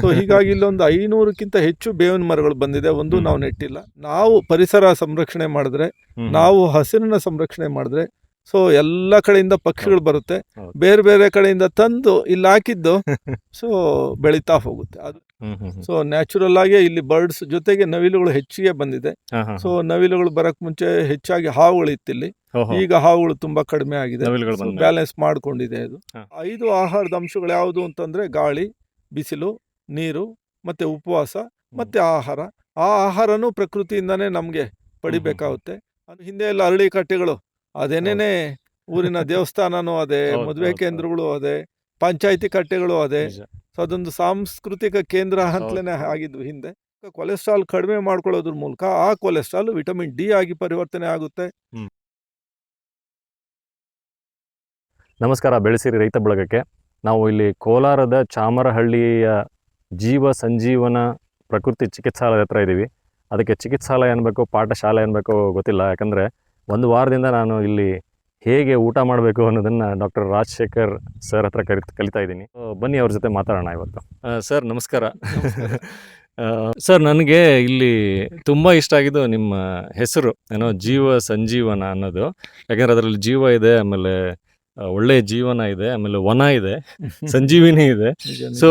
So ಹೀಗಾಗಿ ಇಲ್ಲೊಂದು ಐನೂರಕ್ಕಿಂತ ಹೆಚ್ಚು ಬೇವಿನ ಮರಗಳು ಬಂದಿದೆ. ಒಂದು. ನಾವು ನೆಟ್ಟಿಲ್ಲ. ನಾವು ಪರಿಸರ ಸಂರಕ್ಷಣೆ ಮಾಡಿದ್ರೆ ನಾವು ಹಸಿರನ್ನ ಸಂರಕ್ಷಣೆ ಮಾಡಿದ್ರೆ ಸೊ ಎಲ್ಲ ಕಡೆಯಿಂದ ಪಕ್ಷಿಗಳು ಬರುತ್ತೆ. ಬೇರೆ ಬೇರೆ ಕಡೆಯಿಂದ ತಂದು ಇಲ್ಲಿ ಹಾಕಿದ್ದು ಸೊ ಬೆಳೀತಾ ಹೋಗುತ್ತೆ. ಅದು. ಸೊ ನ್ಯಾಚುರಲ್ ಆಗಿ ಇಲ್ಲಿ ಬರ್ಡ್ಸ್ ಜೊತೆಗೆ ನವಿಲುಗಳು ಹೆಚ್ಚಿಗೆ ಬಂದಿದೆ. ಸೊ ನವಿಲುಗಳು ಬರಕ್ ಮುಂಚೆ ಹೆಚ್ಚಾಗಿ ಹಾವುಗಳು ಇತ್ತಿಲ್ಲಿ. ಈಗ ಹಾವುಗಳು ತುಂಬಾ ಕಡಿಮೆ ಆಗಿದೆ. ಬ್ಯಾಲೆನ್ಸ್ ಮಾಡ್ಕೊಂಡಿದೆ ಅದು. ಐದು ಆಹಾರದ ಅಂಶಗಳು ಯಾವುದು ಅಂತಂದ್ರೆ ಗಾಳಿ ಬಿಸಿಲು ನೀರು ಮತ್ತೆ ಉಪವಾಸ ಮತ್ತೆ ಆಹಾರ. ಆ ಆಹಾರನೂ ಪ್ರಕೃತಿಯಿಂದಾನೇ ನಮ್ಗೆ ಪಡಿಬೇಕಾಗುತ್ತೆ. ಅದು ಹಿಂದೆ ಎಲ್ಲ ಅರಳಿ ಕಟ್ಟೆಗಳು. ಅದೇನೇನೆ ಊರಿನ ದೇವಸ್ಥಾನನೂ ಅದೇ ಮದುವೆ ಕೇಂದ್ರಗಳು ಅದೇ ಪಂಚಾಯತಿ ಕಟ್ಟೆಗಳು ಅದೇ. ಸೊ ಅದೊಂದು ಸಾಂಸ್ಕೃತಿಕ ಕೇಂದ್ರ ಅಂತಲೇ. ಆಗಿದ್ವು ಹಿಂದೆ. ಕೊಲೆಸ್ಟ್ರಾಲ್ ಕಡಿಮೆ ಮಾಡ್ಕೊಳ್ಳೋದ್ರ ಮೂಲಕ ಆ ಕೊಲೆಸ್ಟ್ರಾಲ್ ವಿಟಮಿನ್ ಡಿ ಆಗಿ ಪರಿವರ್ತನೆ ಆಗುತ್ತೆ. ನಮಸ್ಕಾರ ಬೆಳೆಸಿರಿ ರೈತ ಬಳಗಕ್ಕೆ. ನಾವು ಇಲ್ಲಿ ಕೋಲಾರದ ಚಾಮರಹಳ್ಳಿಯ ಜೀವ ಸಂಜೀವನ ಪ್ರಕೃತಿ ಚಿಕಿತ್ಸಾಲಯದ ಹತ್ರ ಇದ್ದೀವಿ ಅದಕ್ಕೆ ಚಿಕಿತ್ಸಾಲಯ ಅನ್ಬೇಕು ಪಾಠಶಾಲೆ ಅನ್ಬೇಕು ಗೊತ್ತಿಲ್ಲ. ಯಾಕಂದರೆ ಒಂದು ವಾರದಿಂದ ನಾನು ಇಲ್ಲಿ ಹೇಗೆ ಊಟ ಮಾಡಬೇಕು ಅನ್ನೋದನ್ನು ಡಾಕ್ಟರ್ ರಾಜಶೇಖರ್ ಸರ್ ಹತ್ರ ಕರಿ ಕಲಿತಾ ಇದ್ದೀನಿ. ಬನ್ನಿ ಅವ್ರ ಜೊತೆ ಮಾತಾಡೋಣ ಇವತ್ತು. ಸರ್, ನಮಸ್ಕಾರ. ಸರ್, ನನಗೆ ಇಲ್ಲಿ ತುಂಬ ಇಷ್ಟ ಆಗಿದ್ದು ನಿಮ್ಮ ಹೆಸರು, ಏನೋ ಜೀವ ಸಂಜೀವನ ಅನ್ನೋದು. ಯಾಕಂದ್ರೆ ಅದರಲ್ಲಿ ಜೀವ ಇದೆ, ಆಮೇಲೆ ಆ, ಒಳ್ಳೆ ಜೀವನ ಇದೆ ಆಮೇಲೆ ವನ ಇದೆ ಸಂಜೀವಿನಿ ಇದೆ. ಸೊ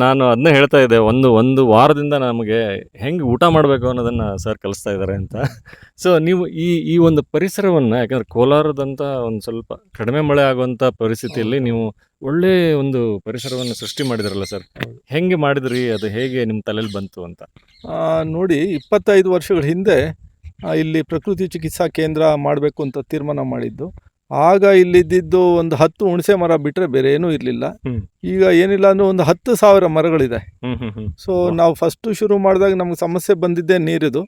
ನಾನು ಅದನ್ನೇ ಹೇಳ್ತಾ ಇದ್ದೆ ಒಂದು ಒಂದು ವಾರದಿಂದ ನಮಗೆ ಹೆಂಗೆ ಊಟ ಮಾಡಬೇಕು ಅನ್ನೋದನ್ನ ಸರ್ ಕಲಿಸ್ತಾ ಇದ್ದಾರೆ ಅಂತ. ಸೊ ನೀವು ಈ ಈ ಒಂದು ಪರಿಸರವನ್ನು ಯಾಕಂದ್ರೆ ಕೋಲಾರದಂಥ ಒಂದು ಸ್ವಲ್ಪ ಕಡಿಮೆ ಮಳೆ ಆಗುವಂಥ ಪರಿಸ್ಥಿತಿಯಲ್ಲಿ ನೀವು ಒಳ್ಳೆ ಒಂದು ಪರಿಸರವನ್ನು ಸೃಷ್ಟಿ ಮಾಡಿದ್ರಲ್ಲ ಸರ್. ಹೆಂಗೆ ಮಾಡಿದ್ರಿ ಅದು ಹೇಗೆ ನಿಮ್ಮ ತಲೆಯಲ್ಲಿ ಬಂತು ಅಂತ? ನೋಡಿ ಇಪ್ಪತ್ತೈದು ವರ್ಷಗಳ ಹಿಂದೆ ಇಲ್ಲಿ ಪ್ರಕೃತಿ ಚಿಕಿತ್ಸಾ ಕೇಂದ್ರ ಮಾಡಬೇಕು ಅಂತ ತೀರ್ಮಾನ ಮಾಡಿದ್ದು. ಆಗ ಇಲ್ಲಿದ್ದಿದ್ದು ಒಂದು ಹತ್ತು ಹುಣಸೆ ಮರ ಬಿಟ್ಟರೆ ಬೇರೆ ಏನೂ ಇರಲಿಲ್ಲ. ಈಗ ಏನಿಲ್ಲ ಅಂದ್ರೆ ಒಂದು ಹತ್ತು ಸಾವಿರ ಮರಗಳಿದೆ. ಸೊ ನಾವು ಫಸ್ಟು ಶುರು ಮಾಡಿದಾಗ ನಮ್ಗೆ ಸಮಸ್ಯೆ ಬಂದಿದ್ದೇ ನೀರಿದು.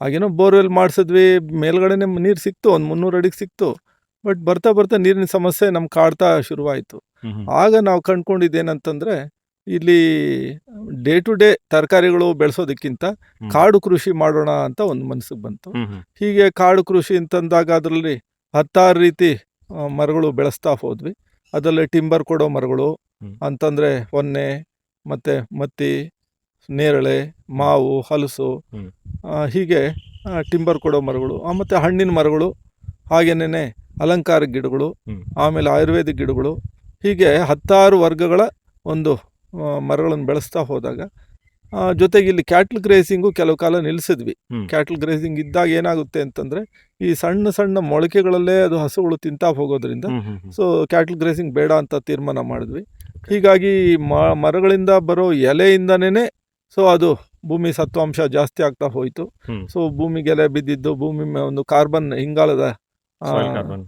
ಹಾಗೇನೋ ಬೋರ್ವೆಲ್ ಮಾಡಿಸಿದ್ವಿ ಮೇಲ್ಗಡೆನೆ ನೀರು ಸಿಕ್ತು ಒಂದು ಮುನ್ನೂರು ಅಡಿಗೆ ಸಿಕ್ತು. ಬಟ್ ಬರ್ತಾ ಬರ್ತಾ ನೀರಿನ ಸಮಸ್ಯೆ ನಮ್ಗೆ ಕಾಡ್ತಾ ಶುರುವಾಯಿತು. ಆಗ ನಾವು ಕಂಡ್ಕೊಂಡಿದ್ದೇನಂತಂದ್ರೆ ಇಲ್ಲಿ ಡೇ ಟು ಡೇ ತರಕಾರಿಗಳು ಬೆಳೆಸೋದಕ್ಕಿಂತ ಕಾಡು ಕೃಷಿ ಮಾಡೋಣ ಅಂತ ಒಂದು ಮನಸ್ಸಿಗೆ ಬಂತು. ಹೀಗೆ ಕಾಡು ಕೃಷಿ ಅಂತಂದಾಗ ಅದರಲ್ಲಿ ಹತ್ತಾರು ರೀತಿ ಮರಗಳು ಬೆಳೆಸ್ತಾ ಹೋದ್ವಿ. ಅದರಲ್ಲಿ ಟಿಂಬರ್ ಕೊಡೋ ಮರಗಳು. ಅಂತಂದರೆ ಹೊನ್ನೆ ಮತ್ತು ಮತ್ತಿ ನೇರಳೆ ಮಾವು ಹಲಸು ಹೀಗೆ ಟಿಂಬರ್ ಕೊಡೋ ಮರಗಳು. ಮತ್ತು ಹಣ್ಣಿನ ಮರಗಳು ಹಾಗೇನೇ ಅಲಂಕಾರ ಗಿಡಗಳು ಆಮೇಲೆ ಆಯುರ್ವೇದಿಕ್ ಗಿಡಗಳು. ಹೀಗೆ ಹತ್ತಾರು ವರ್ಗಗಳ ಒಂದು ಮರಗಳನ್ನು ಬೆಳೆಸ್ತಾ ಹೋದಾಗ ಜೊತೆಗೆ ಇಲ್ಲಿ ಕ್ಯಾಟಲ್ ಗ್ರೇಸಿಂಗು ಕೆಲವು ಕಾಲ ನಿಲ್ಲಿಸಿದ್ವಿ ಕ್ಯಾಟಲ್ ಗ್ರೇಸಿಂಗ್ ಇದ್ದಾಗ ಏನಾಗುತ್ತೆ ಅಂತಂದ್ರೆ ಈ ಸಣ್ಣ ಸಣ್ಣ ಮೊಳಕೆಗಳಲ್ಲೇ ಅದು ಹಸುಗಳು ತಿಂತಾ ಹೋಗೋದ್ರಿಂದ ಸೊ ಕ್ಯಾಟಲ್ ಗ್ರೇಸಿಂಗ್ ಬೇಡ ಅಂತ ತೀರ್ಮಾನ ಮಾಡಿದ್ವಿ. ಹೀಗಾಗಿ ಮ ಮರಗಳಿಂದ ಬರೋ ಎಲೆಯಿಂದನೇ ಸೊ ಅದು ಭೂಮಿ ಸತ್ವಾಂಶ ಜಾಸ್ತಿ ಆಗ್ತಾ ಹೋಯಿತು. ಸೊ ಭೂಮಿಗೆ ಎಲೆ ಬಿದ್ದಿದ್ದು ಭೂಮಿ ಒಂದು ಕಾರ್ಬನ್ ಇಂಗಾಲದ.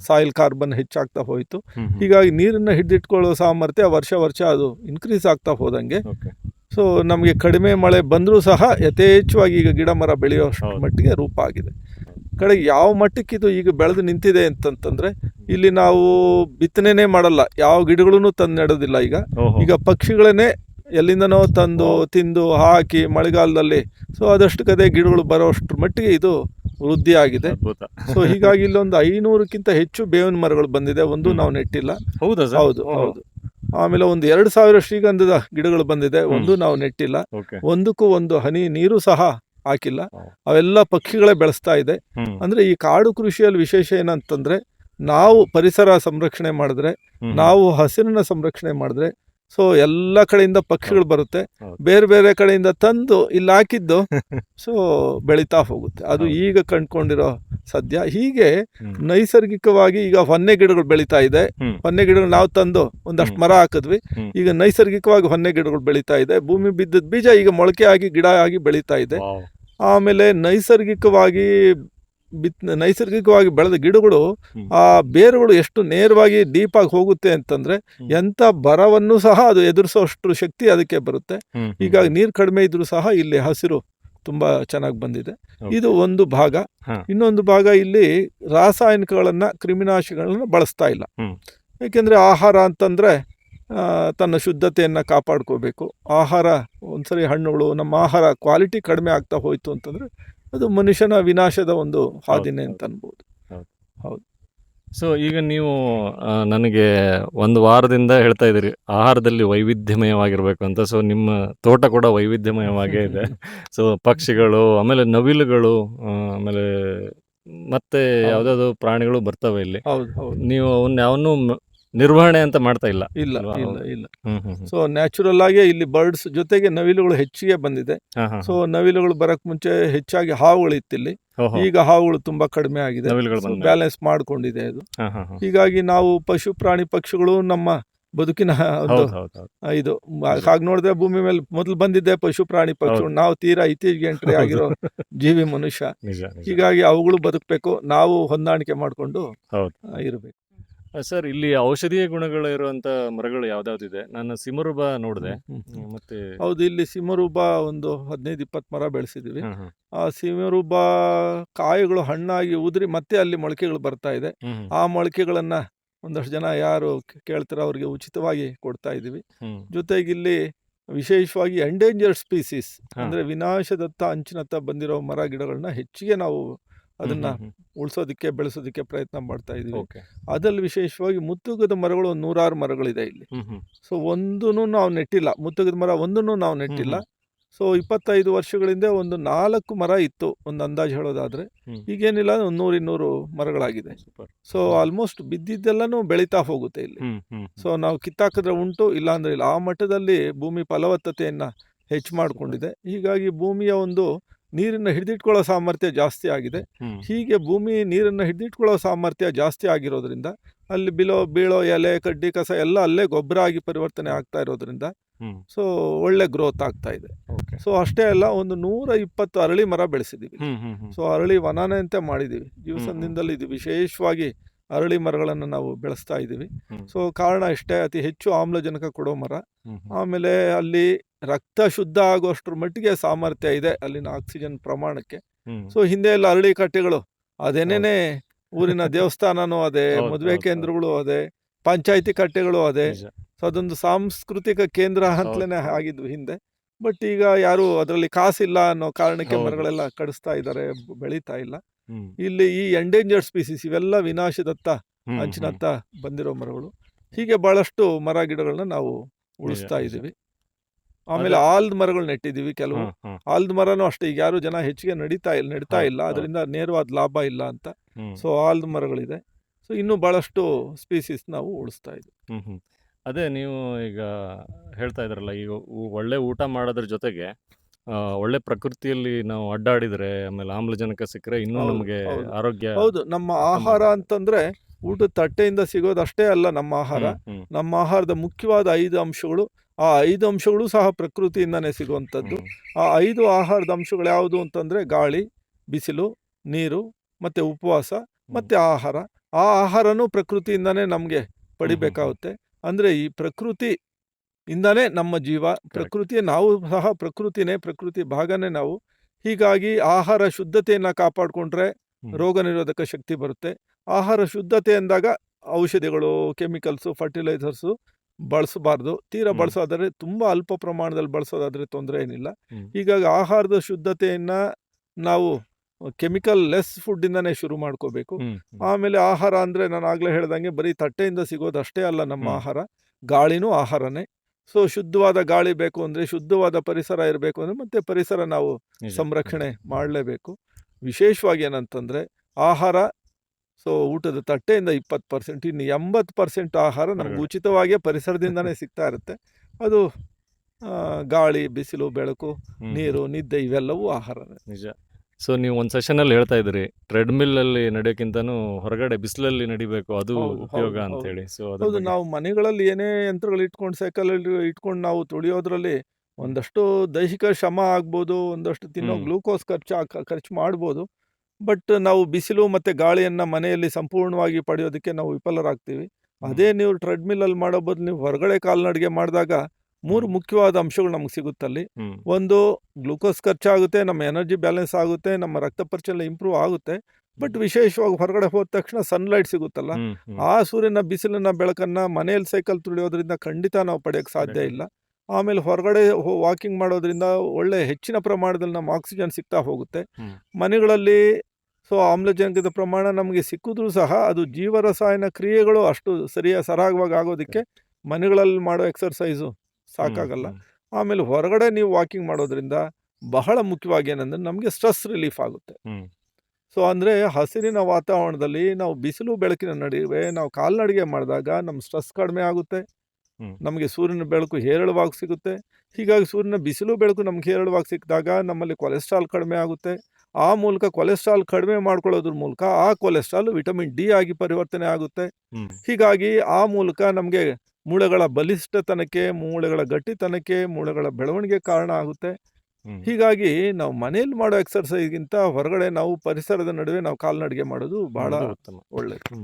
ಸಾಯಿಲ್ ಕಾರ್ಬನ್ ಹೆಚ್ಚಾಗ್ತಾ ಹೋಯಿತು. ಹೀಗಾಗಿ ನೀರನ್ನ ಹಿಡಿದಿಟ್ಕೊಳ್ಳೋ ಸಾಮರ್ಥ್ಯ ವರ್ಷ ವರ್ಷ ಅದು ಇನ್ಕ್ರೀಸ್ ಆಗ್ತಾ ಹೋದಂಗೆ. ಸೊ ನಮಗೆ ಕಡಿಮೆ ಮಳೆ ಬಂದರೂ ಸಹ ಯಥೇಚ್ಛವಾಗಿ ಈಗ ಗಿಡ ಮರ ಬೆಳೆಯೋಷ್ಟು ಮಟ್ಟಿಗೆ ರೂಪ ಆಗಿದೆ. ಕಡೆಗೆ ಯಾವ ಮಟ್ಟಕ್ಕೆ ಇದು ಈಗ ಬೆಳೆದು ನಿಂತಿದೆ ಅಂತಂತಂದ್ರೆ ಇಲ್ಲಿ ನಾವು ಬಿತ್ತನೆನೇ ಮಾಡಲ್ಲ. ಯಾವ ಗಿಡಗಳೂ ತಂದು ನೆಡೋದಿಲ್ಲ ಈಗ. ಈಗ ಪಕ್ಷಿಗಳನ್ನೇ ಎಲ್ಲಿಂದನೋ ತಂದು ತಿಂದು ಹಾಕಿ ಮಳೆಗಾಲದಲ್ಲಿ ಸೊ ಅದಷ್ಟು ಕದೆ ಗಿಡಗಳು ಬರೋಷ್ಟ್ರ ಮಟ್ಟಿಗೆ ಇದು ವೃದ್ಧಿ ಆಗಿದೆ. ಸೊ ಹೀಗಾಗಿ ಇಲ್ಲೊಂದು ಐನೂರಕ್ಕಿಂತ ಹೆಚ್ಚು ಬೇವಿನ ಮರಗಳು ಬಂದಿದೆ. ಒಂದು ನಾವು ನೆಟ್ಟಿಲ್ಲ. ಹೌದು ಹೌದು. ಆಮೇಲೆ ಒಂದು ಎರಡು ಸಾವಿರ ಶ್ರೀಗಂಧದ ಗಿಡಗಳು ಬಂದಿದೆ. ಒಂದು ನಾವು ನೆಟ್ಟಿಲ್ಲ. ಒಂದಕ್ಕೂ ಒಂದು ಹನಿ ನೀರು ಸಹ ಹಾಕಿಲ್ಲ. ಅವೆಲ್ಲ ಪಕ್ಷಿಗಳೇ ಬೆಳೆಸ್ತಾ ಇದೆ. ಅಂದ್ರೆ ಈ ಕಾಡು ಕೃಷಿಯಲ್ಲಿ ವಿಶೇಷ ಏನಂತಂದ್ರೆ ನಾವು ಪರಿಸರ ಸಂರಕ್ಷಣೆ ಮಾಡಿದ್ರೆ ನಾವು ಹಸಿರನ್ನ ಸಂರಕ್ಷಣೆ ಮಾಡಿದ್ರೆ ಸೊ ಎಲ್ಲ ಕಡೆಯಿಂದ ಪಕ್ಷಿಗಳು ಬರುತ್ತೆ. ಬೇರೆ ಬೇರೆ ಕಡೆಯಿಂದ ತಂದು ಇಲ್ಲಿ ಹಾಕಿದ್ದು. ಸೊ ಬೆಳೀತಾ ಹೋಗುತ್ತೆ. ಅದು ಈಗ ಕಂಡ್ಕೊಂಡಿರೋ ಸದ್ಯ. ಹೀಗೆ ನೈಸರ್ಗಿಕವಾಗಿ ಈಗ ಹೊನ್ನೆ ಗಿಡಗಳು ಬೆಳೀತಾ ಇದೆ. ಹೊನ್ನೆ ಗಿಡಗಳು ನಾವು ತಂದು ಒಂದಷ್ಟು ಮರ ಹಾಕಿದ್ವಿ. ಈಗ ನೈಸರ್ಗಿಕವಾಗಿ ಹೊನ್ನೆ ಗಿಡಗಳು ಬೆಳೀತಾ ಇದೆ. ಭೂಮಿ ಬಿದ್ದದ ಬೀಜ ಈಗ ಮೊಳಕೆ ಆಗಿ ಗಿಡ ಆಗಿ ಬೆಳೀತಾ ಇದೆ. ಆಮೇಲೆ ನೈಸರ್ಗಿಕವಾಗಿ ಬಿತ್ ನೈಸರ್ಗಿಕವಾಗಿ ಬೆಳೆದ ಗಿಡಗಳು ಆ ಬೇರುಗಳು ಎಷ್ಟು ನೇರವಾಗಿ ಡೀಪಾಗಿ ಹೋಗುತ್ತೆ ಅಂತಂದ್ರೆ ಎಂತ ಎಂಥ ಬರವನ್ನು ಸಹ ಅದು ಎದುರಿಸೋಷ್ಟು ಶಕ್ತಿ ಅದಕ್ಕೆ ಬರುತ್ತೆ. ಹೀಗಾಗಿ ನೀರು ಕಡಿಮೆ ಇದ್ರೂ ಸಹ ಇಲ್ಲಿ ಹಸಿರು ತುಂಬಾ ಚೆನ್ನಾಗಿ ಬಂದಿದೆ. ಇದು ಒಂದು ಭಾಗ. ಇನ್ನೊಂದು ಭಾಗ ಇಲ್ಲಿ ರಾಸಾಯನಿಕಗಳನ್ನ ಕ್ರಿಮಿನಾಶಕಗಳನ್ನ ಬಳಸ್ತಾ ಇಲ್ಲ. ಯಾಕೆಂದ್ರೆ ಏಕೆಂದ್ರೆ ಆಹಾರ ಅಂತಂದ್ರೆ ತನ್ನ ಶುದ್ಧತೆಯನ್ನ ಕಾಪಾಡ್ಕೋಬೇಕು. ಆಹಾರ ಒಂದ್ಸರಿ ಹಣ್ಣುಗಳು ನಮ್ಮ ಆಹಾರ ಕ್ವಾಲಿಟಿ ಕಡಿಮೆ ಆಗ್ತಾ ಹೋಯ್ತು ಅಂತಂದ್ರೆ ಅದು ಮನುಷ್ಯನ ವಿನಾಶದ ಒಂದು ಹಾದಿನೇ ಅಂತ ಅನ್ಬೋದು. ಹೌದು. ಸೊ ಈಗ ನೀವು ನನಗೆ ಒಂದು ವಾರದಿಂದ ಹೇಳ್ತಾ ಇದ್ದೀರಿ ಆಹಾರದಲ್ಲಿ ವೈವಿಧ್ಯಮಯವಾಗಿರಬೇಕು ಅಂತ. ಸೊ ನಿಮ್ಮ ತೋಟ ಕೂಡ ವೈವಿಧ್ಯಮಯವಾಗೇ ಇದೆ. ಸೊ ಪಕ್ಷಿಗಳು ಆಮೇಲೆ ನವಿಲುಗಳು ಆಮೇಲೆ ಮತ್ತೆ ಯಾವ್ದಾದ್ರು ಪ್ರಾಣಿಗಳು ಬರ್ತವೆ ಇಲ್ಲಿ. ಹೌದು ಹೌದು. ನೀವು ಅವನ್ನ ಯಾವನ್ನೂ ನಿರ್ವಹಣೆ ಅಂತ ಮಾಡ್ತಾ ಇಲ್ಲ ಇಲ್ಲ ಅಲ್ವಾ? ಇಲ್ಲ ಹೌದು. ಇಲ್ಲ. ಹ್ಮ್ ಹ್ಮ್ ಹ್ಮ್. ಸೊ ನ್ಯಾಚುರಲ್ ಆಗಿ ಇಲ್ಲಿ ಬರ್ಡ್ಸ್ ಜೊತೆಗೆ ನವಿಲುಗಳು ಹೆಚ್ಚಿಗೆ ಬಂದಿದೆ. ಹಾ, ಹಾ, ಸೊ ನವಿಲುಗಳು ಬರಕ್ ಮುಂಚೆ ಹೆಚ್ಚಾಗಿ ಹಾವುಗಳು ಇತ್ತಿಲ್ಲಿ. ಹೋ, ಹೋ. ಈಗ ಹಾವುಗಳು ತುಂಬಾ ಕಡಿಮೆ ಆಗಿದೆ. ನವಿಲುಗಳು ಬಂದ್ಮೇಲೆ. ಬ್ಯಾಲೆನ್ಸ್ ಮಾಡ್ಕೊಂಡಿದೆ ಅದು. ಹಾ, ಹಾ, ಹಾ. ಹೀಗಾಗಿ ನಾವು ಪಶು ಪ್ರಾಣಿ ಪಕ್ಷಿಗಳು ನಮ್ಮ ಬದುಕಿನ ಒಂದು ಹೌದು ಹೌದು ಹೌದು. ಇದು. ಹಾಗೆ ನೋಡಿದ್ರೆ ಭೂಮಿ ಮೇಲೆ ಮೊದಲು ಬಂದಿದ್ದೆ ಪಶು ಪ್ರಾಣಿ ಪಕ್ಷಿಗಳು ನಾವು ತೀರಾ ಇತ್ತೀಚೆಗೆ ಎಂಟ್ರಿ ಆಗಿರೋ ಜೀವಿ ಮನುಷ್ಯ. ನಿಜ ನಿಜ. ಹೀಗಾಗಿ ಅವುಗಳು ಬದುಕಬೇಕು. ನಾವು ಹೊಂದಾಣಿಕೆ ಮಾಡಿಕೊಂಡು ಹೌದು. ಇರಬೇಕು. ಸರ್ ಇಲ್ಲಿ ಔಷಧೀಯ ಗುಣಗಳು ಇರುವಂತ ಮರಗಳು ಯಾವ್ದಾವ್ದಿದೆ? ನಾನು ಸಿಮರುಬ ನೋಡಿದೆ. ಮತ್ತೆ ಹೌದು ಇಲ್ಲಿ ಸಿಮರುಬ ಒಂದು ಹದಿನೈದು ಇಪ್ಪತ್ತು ಮರ ಬೆಳೆಸಿದೀವಿ. ಆ ಸಿಮರುಬ ಕಾಯಿಗಳು ಹಣ್ಣಾಗಿ ಉದುರಿ ಮತ್ತೆ ಅಲ್ಲಿ ಮೊಳಕೆಗಳು ಬರ್ತಾ ಇದೆ. ಆ ಮೊಳಕೆಗಳನ್ನ ಒಂದಷ್ಟು ಜನ ಯಾರು ಕೇಳ್ತಾರೋ ಅವ್ರಿಗೆ ಉಚಿತವಾಗಿ ಕೊಡ್ತಾ ಇದೀವಿ. ಜೊತೆಗೆ ಇಲ್ಲಿ ವಿಶೇಷವಾಗಿ ಎಂಡೇಂಜರ್ ಸ್ಪೀಸೀಸ್. ಅಂದ್ರೆ ವಿನಾಶದತ್ತ ಅಂಚಿನತ್ತ ಬಂದಿರೋ ಮರ ಗಿಡಗಳನ್ನ ಹೆಚ್ಚಿಗೆ ನಾವು ಅದನ್ನ ಉಳಿಸೋದಕ್ಕೆ ಬೆಳೆಸೋದಕ್ಕೆ ಪ್ರಯತ್ನ ಮಾಡ್ತಾ. ಇದೀವಿ ಅದ್ರಲ್ಲಿ ವಿಶೇಷವಾಗಿ ಮುತ್ತುಗದ ಮರಗಳು ಒಂದು ನೂರಾರು ಮರಗಳಿದೆ ಇಲ್ಲಿ. ಸೊ ಒಂದೂ ನಾವು ನೆಟ್ಟಿಲ್ಲ. ಮುತ್ತುಗದ ಮರ ಒಂದೂ ನಾವು ನೆಟ್ಟಿಲ್ಲ. ಸೊ ಇಪ್ಪತ್ತೈದು ವರ್ಷಗಳಿಂದ ಒಂದು ನಾಲ್ಕು ಮರ ಇತ್ತು. ಒಂದು ಅಂದಾಜು ಹೇಳೋದಾದ್ರೆ. ಈಗೇನಿಲ್ಲ ಒಂದು ನೂರ ಇನ್ನೂರು ಮರಗಳಾಗಿದೆ. ಸೊ ಆಲ್ಮೋಸ್ಟ್ ಬಿದ್ದಿದ್ದೆಲ್ಲನೂ ಬೆಳೀತಾ ಹೋಗುತ್ತೆ ಇಲ್ಲಿ. ಸೊ ನಾವು ಕಿತ್ತಾಕಿದ್ರೆ ಉಂಟು ಇಲ್ಲ ಅಂದ್ರೆ ಇಲ್ಲ. ಆ ಮಟ್ಟದಲ್ಲಿ ಭೂಮಿ ಫಲವತ್ತತೆಯನ್ನ ಹೆಚ್ಚು ಮಾಡಿಕೊಂಡಿದೆ. ಹೀಗಾಗಿ ಭೂಮಿಯ ಒಂದು ನೀರನ್ನ ಹಿಡಿದಿಟ್ಕೊಳ್ಳೋ ಸಾಮರ್ಥ್ಯ ಜಾಸ್ತಿ ಆಗಿದೆ. ಹೀಗೆ ಭೂಮಿ ನೀರನ್ನು ಹಿಡಿದಿಟ್ಕೊಳ್ಳೋ ಸಾಮರ್ಥ್ಯ ಜಾಸ್ತಿ ಆಗಿರೋದ್ರಿಂದ ಅಲ್ಲಿ ಬಿಲೋ ಬೀಳೋ ಎಲೆ ಕಡ್ಡಿ ಕಸ ಎಲ್ಲ ಅಲ್ಲೇ ಗೊಬ್ಬರ ಆಗಿ ಪರಿವರ್ತನೆ ಆಗ್ತಾ ಇರೋದ್ರಿಂದ. ಸೊ ಒಳ್ಳೆ ಗ್ರೋತ್ ಆಗ್ತಾ ಇದೆ. ಸೊ ಅಷ್ಟೇ ಅಲ್ಲ ಒಂದು ನೂರ ಇಪ್ಪತ್ತು ಅರಳಿ ಮರ ಬೆಳೆಸಿದೀವಿ. ಸೊ ಅರಳಿ ವನಾನೆ ಅಂತ ಮಾಡಿದೀವಿ. ಜೀವಸಂದಿಂದಲೇ ಇದು ವಿಶೇಷವಾಗಿ ಅರಳಿ ಮರಗಳನ್ನು ನಾವು ಬೆಳೆಸ್ತಾ ಇದ್ದೀವಿ. ಸೊ ಕಾರಣ ಇಷ್ಟೇ ಅತಿ ಹೆಚ್ಚು ಆಮ್ಲಜನಕ ಕೊಡೋ ಮರ. ಆಮೇಲೆ ಅಲ್ಲಿ ರಕ್ತ ಶುದ್ಧ ಆಗುವಷ್ಟರ ಮಟ್ಟಿಗೆ ಸಾಮರ್ಥ್ಯ ಇದೆ ಅಲ್ಲಿನ ಆಕ್ಸಿಜನ್ ಪ್ರಮಾಣಕ್ಕೆ. ಸೊ ಹಿಂದೆ ಎಲ್ಲ ಅರಳಿ ಕಟ್ಟೆಗಳು ಅದೇನೇನೆ ಊರಿನ ದೇವಸ್ಥಾನನೂ ಅದೇ ಮದುವೆ ಕೇಂದ್ರಗಳು ಅದೇ ಪಂಚಾಯತಿ ಕಟ್ಟೆಗಳು ಅದೇ. ಸೊ ಅದೊಂದು ಸಾಂಸ್ಕೃತಿಕ ಕೇಂದ್ರ ಅಂತಲೇ ಆಗಿದ್ವು ಹಿಂದೆ. ಬಟ್ ಈಗ ಯಾರು ಅದರಲ್ಲಿ ಕಾಸಿಲ್ಲ ಅನ್ನೋ ಕಾರಣಕ್ಕೆ ಮರಗಳೆಲ್ಲ ಕಡಿಸ್ತಾ ಇದ್ದಾರೆ ಬೆಳೀತಾ ಇಲ್ಲ. ಇಲ್ಲಿ ಈ ಎಂಡೇಂಜರ್ಡ್ ಸ್ಪೀಸೀಸ್ ಇವೆಲ್ಲ ವಿನಾಶದತ್ತ. ಅಂಚಿನತ್ತ ಬಂದಿರೋ ಮರಗಳು ಹೀಗೆ ಬಹಳಷ್ಟು ಮರ ಗಿಡಗಳನ್ನ ನಾವು ಉಳಿಸ್ತಾ. ಇದ್ದೀವಿ ಆಮೇಲೆ ಆಲ್ದ ಮರಗಳು ನೆಟ್ಟಿದ್ದೀವಿ ಕೆಲವು ಆಲ್ದ ಮರನೂ ಅಷ್ಟೇ ಈಗ ಯಾರು ಜನ ಹೆಚ್ಚಿಗೆ ನಡೀತಾ ಇಲ್ಲ ನಡೀತಾ ಇಲ್ಲ. ಅದರಿಂದ ನೇರವಾದ ಲಾಭ ಇಲ್ಲ ಅಂತ. ಸೊ ಆಲ್ದ ಮರಗಳಿದೆ ಸೊ ಇನ್ನೂ ಬಹಳಷ್ಟು ಸ್ಪೀಸೀಸ್ ನಾವು ಉಳಿಸ್ತಾ ಇದ್ದೀವಿ. ಅದೇ ನೀವು ಈಗ ಹೇಳ್ತಾ ಇದ್ರಲ್ಲ ಈಗ ಒಳ್ಳೆ ಊಟ ಮಾಡೋದ್ರ ಜೊತೆಗೆ ಒಳ್ಳೆ ಪ್ರಕೃತಿಯಲ್ಲಿ ನಾವು ಅಡ್ಡಾಡಿದ್ರೆ ಆಮೇಲೆ ಆಮ್ಲಜನಕ ಸಿಕ್ಕರೆ ಇನ್ನೂ ನಮಗೆ ಆರೋಗ್ಯ ಹೌದು ನಮ್ಮ ಆಹಾರ ಅಂತಂದ್ರೆ ಊಟದ ತಟ್ಟೆಯಿಂದ ಸಿಗೋದಷ್ಟೇ ಅಲ್ಲ ನಮ್ಮ ಆಹಾರ. ನಮ್ಮ ಆಹಾರದ ಮುಖ್ಯವಾದ ಐದು ಅಂಶಗಳು ಆ ಐದು ಅಂಶಗಳು ಸಹ ಪ್ರಕೃತಿಯಿಂದನೇ ಸಿಗುವಂಥದ್ದು. ಆ ಐದು ಆಹಾರದ ಅಂಶಗಳು ಯಾವುದು ಅಂತಂದ್ರೆ ಗಾಳಿ ಬಿಸಿಲು ನೀರು ಮತ್ತೆ ಉಪವಾಸ ಮತ್ತೆ ಆಹಾರ. ಆ ಆಹಾರನೂ ಪ್ರಕೃತಿಯಿಂದನೇ ನಮಗೆ ಪಡಿಬೇಕಾಗುತ್ತೆ. ಅಂದ್ರೆ ಈ ಪ್ರಕೃತಿ ಇಂದಾನೇ ನಮ್ಮ ಜೀವ ಪ್ರಕೃತಿಯ ನಾವು ಸಹ ಪ್ರಕೃತಿನೇ ಪ್ರಕೃತಿ ಭಾಗನೇ ನಾವು. ಹೀಗಾಗಿ ಆಹಾರ ಶುದ್ಧತೆಯನ್ನ ಕಾಪಾಡಿಕೊಂಡ್ರೆ. ರೋಗ ನಿರೋಧಕ ಶಕ್ತಿ ಬರುತ್ತೆ. ಆಹಾರ ಶುದ್ಧತೆ ಅಂದಾಗ ಔಷಧಿಗಳು ಕೆಮಿಕಲ್ಸು ಫರ್ಟಿಲೈಸರ್ಸು ಬಳಸಬಾರ್ದು. ತೀರಾ. ಬಳಸೋದಾದ್ರೆ ತುಂಬ ಅಲ್ಪ ಪ್ರಮಾಣದಲ್ಲಿ ಬಳಸೋದಾದ್ರೆ ತೊಂದರೆ ಏನಿಲ್ಲ. ಹೀಗಾಗಿ ಆಹಾರದ ಶುದ್ಧತೆಯನ್ನ ನಾವು ಕೆಮಿಕಲ್ ಲೆಸ್ ಫುಡ್ಡಿಂದನೇ ಶುರು ಮಾಡ್ಕೋಬೇಕು. ಆಮೇಲೆ ಆಹಾರ ಅಂದರೆ ನಾನು ಆಗಲೇ ಹೇಳ್ದಂಗೆ ಬರೀ ತಟ್ಟೆಯಿಂದ ಸಿಗೋದು ಅಷ್ಟೇ ಅಲ್ಲ ನಮ್ಮ ಆಹಾರ. ಗಾಳಿನೂ ಆಹಾರನೇ. ಸೊ ಶುದ್ಧವಾದ ಗಾಳಿ ಬೇಕು ಅಂದರೆ ಶುದ್ಧವಾದ ಪರಿಸರ ಇರಬೇಕು ಅಂದರೆ ಮತ್ತೆ ಪರಿಸರ ನಾವು ಸಂರಕ್ಷಣೆ ಮಾಡಲೇಬೇಕು. ವಿಶೇಷವಾಗಿ ಏನಂತಂದರೆ ಆಹಾರ ಸೊ ಊಟದ ತಟ್ಟೆಯಿಂದ ಇಪ್ಪತ್ತು ಪರ್ಸೆಂಟ್ ಇನ್ನು ಎಂಬತ್ತು ಪರ್ಸೆಂಟ್ ಆಹಾರ ನಮ್ಗೆ ಉಚಿತವಾಗಿ ಉಚಿತವಾಗಿಯೇ ಪರಿಸರದಿಂದನೇ ಸಿಗ್ತಾ ಇರುತ್ತೆ. ಅದು ಗಾಳಿ ಬಿಸಿಲು ಬೆಳಕು ನೀರು ನಿದ್ದೆ ಇವೆಲ್ಲವೂ ಆಹಾರನೇ. ನಿಜ. ಸೊ ನೀವು ಒಂದು ಸೆಷನಲ್ಲಿ ಹೇಳ್ತಾ ಇದ್ರಿ ಟ್ರೆಡ್ಮಿಲ್ ಅಲ್ಲಿ ನಡೆಯೋಕ್ಕಿಂತನೂ ಹೊರಗಡೆ ಬಿಸಿಲಲ್ಲಿ ನಡಿಬೇಕು ಅದು ಹೌದು, ಉಪಯೋಗ ಹೌದು, ಅಂತ ಹೌದು. ಹೇಳಿ. ಸೊ ಅದು ಹೌದು ನಾವು ಮನೆಗಳಲ್ಲಿ ಏನೇ ಯಂತ್ರಗಳು ಇಟ್ಕೊಂಡು ಸೈಕಲಲ್ಲಿ ಇಟ್ಕೊಂಡು ನಾವು ತುಳಿಯೋದ್ರಲ್ಲಿ ಒಂದಷ್ಟು ದೈಹಿಕ ಶ್ರಮ ಆಗ್ಬೋದು ಒಂದಷ್ಟು ತಿನ್ನೋ ಹ್ಮ್. ಗ್ಲೂಕೋಸ್ ಖರ್ಚು ಖರ್ಚು ಮಾಡ್ಬೋದು. ಬಟ್ ನಾವು ಬಿಸಿಲು ಮತ್ತು ಗಾಳಿಯನ್ನು ಮನೆಯಲ್ಲಿ ಸಂಪೂರ್ಣವಾಗಿ ಪಡೆಯೋದಕ್ಕೆ ನಾವು ವಿಫಲರಾಗ್ತೀವಿ. ಅದೇ ನೀವು ಟ್ರೆಡ್ಮಿಲಲ್ಲಿ ಮಾಡೋ ಬದಲು ನೀವು ಹೊರಗಡೆ ಕಾಲ್ನಡಿಗೆ ಮಾಡಿದಾಗ ಮೂರು ಮುಖ್ಯವಾದ ಅಂಶಗಳು ನಮ್ಗೆ ಸಿಗುತ್ತೆ ಅಲ್ಲಿ ಒಂದು ಗ್ಲೂಕೋಸ್ ಖರ್ಚಾಗುತ್ತೆ ನಮ್ಮ ಎನರ್ಜಿ ಬ್ಯಾಲೆನ್ಸ್ ಆಗುತ್ತೆ ನಮ್ಮ ರಕ್ತ ಪರಿಚಲನೆ ಇಂಪ್ರೂವ್ ಆಗುತ್ತೆ. ಬಟ್ ವಿಶೇಷವಾಗಿ ಹೊರಗಡೆ ಹೋದ ತಕ್ಷಣ ಸನ್ಲೈಟ್ ಸಿಗುತ್ತಲ್ಲ. ಆ ಸೂರ್ಯನ ಬಿಸಿಲಿನ ಬೆಳಕನ್ನ ಮನೆಯಲ್ಲಿ ಸೈಕಲ್ ತುಳಿಯೋದ್ರಿಂದ ಖಂಡಿತ ನಾವು ಪಡೆಯೋಕ್ಕೆ ಸಾಧ್ಯ ಇಲ್ಲ. ಆಮೇಲೆ ಹೊರಗಡೆ ವಾಕಿಂಗ್ ಮಾಡೋದ್ರಿಂದ ಒಳ್ಳೆ ಹೆಚ್ಚಿನ ಪ್ರಮಾಣದಲ್ಲಿ ನಮ್ಮ ಆಕ್ಸಿಜನ್ ಸಿಗ್ತಾ ಹೋಗುತ್ತೆ. ಮನೆಗಳಲ್ಲಿ ಸೊ ಆಮ್ಲಜನಕದ ಪ್ರಮಾಣ ನಮಗೆ ಸಿಕ್ಕಿದ್ರೂ ಸಹ ಅದು ಜೀವರಸಾಯನ ಕ್ರಿಯೆಗಳು ಅಷ್ಟು ಸರಿಯಾಗಿ ಸರಾಗವಾಗಿ ಆಗೋದಕ್ಕೆ ಮನೆಗಳಲ್ಲಿ ಮಾಡೋ ಎಕ್ಸರ್ಸೈಸು ಸಾಕಾಗಲ್ಲ ಆಮೇಲೆ ಹೊರಗಡೆ ನೀವು ವಾಕಿಂಗ್ ಮಾಡೋದ್ರಿಂದ ಬಹಳ ಮುಖ್ಯವಾಗಿ ಏನಂದ್ರೆ ನಮಗೆ ಸ್ಟ್ರೆಸ್ ರಿಲೀಫ್ ಆಗುತ್ತೆ. ಸೊ ಅಂದರೆ ಹಸಿರಿನ ವಾತಾವರಣದಲ್ಲಿ ನಾವು ಬಿಸಿಲು ಬೆಳಕಿನ ನಡುವೆ ನಾವು ಕಾಲ್ನಡಿಗೆ ಮಾಡಿದಾಗ ನಮ್ಮ ಸ್ಟ್ರೆಸ್ ಕಡಿಮೆ ಆಗುತ್ತೆ. ನಮಗೆ ಸೂರ್ಯನ ಬೆಳಕು ಹೇರಳವಾಗಿ ಸಿಗುತ್ತೆ. ಹೀಗಾಗಿ ಸೂರ್ಯನ ಬಿಸಿಲು ಬೆಳಕು ನಮ್ಗೆ ಹೇರಳವಾಗಿ ಸಿಕ್ಕಿದಾಗ ನಮ್ಮಲ್ಲಿ ಕೊಲೆಸ್ಟ್ರಾಲ್ ಕಡಿಮೆ ಆಗುತ್ತೆ. ಆ ಮೂಲಕ ಕೊಲೆಸ್ಟ್ರಾಲ್ ಕಡಿಮೆ ಮಾಡ್ಕೊಳ್ಳೋದ್ರ ಮೂಲಕ ಆ ಕೊಲೆಸ್ಟ್ರಾಲ್ ವಿಟಮಿನ್ ಡಿ ಆಗಿ ಪರಿವರ್ತನೆ ಆಗುತ್ತೆ. ಹೀಗಾಗಿ ಆ ಮೂಲಕ ನಮಗೆ ಮೂಳೆಗಳ ಬಲಿಷ್ಠತನಕ್ಕೆ ಮೂಳೆಗಳ ಗಟ್ಟಿತನಕ್ಕೆ ಮೂಳೆಗಳ ಬೆಳವಣಿಗೆ ಕಾರಣ ಆಗುತ್ತೆ. ಹ್ಮ್. ಹೀಗಾಗಿ ನಾವು ಮನೆಯಲ್ಲಿ ಮಾಡೋ ಎಕ್ಸರ್ಸೈಸ್ಗಿಂತ ಹೊರಗಡೆ ನಾವು ಪರಿಸರದ ನಡುವೆ ನಾವು ಕಾಲ್ನಡಿಗೆ ಮಾಡೋದು ಬಹಳ ಉತ್ತಮ. ಒಳ್ಳೆಯದು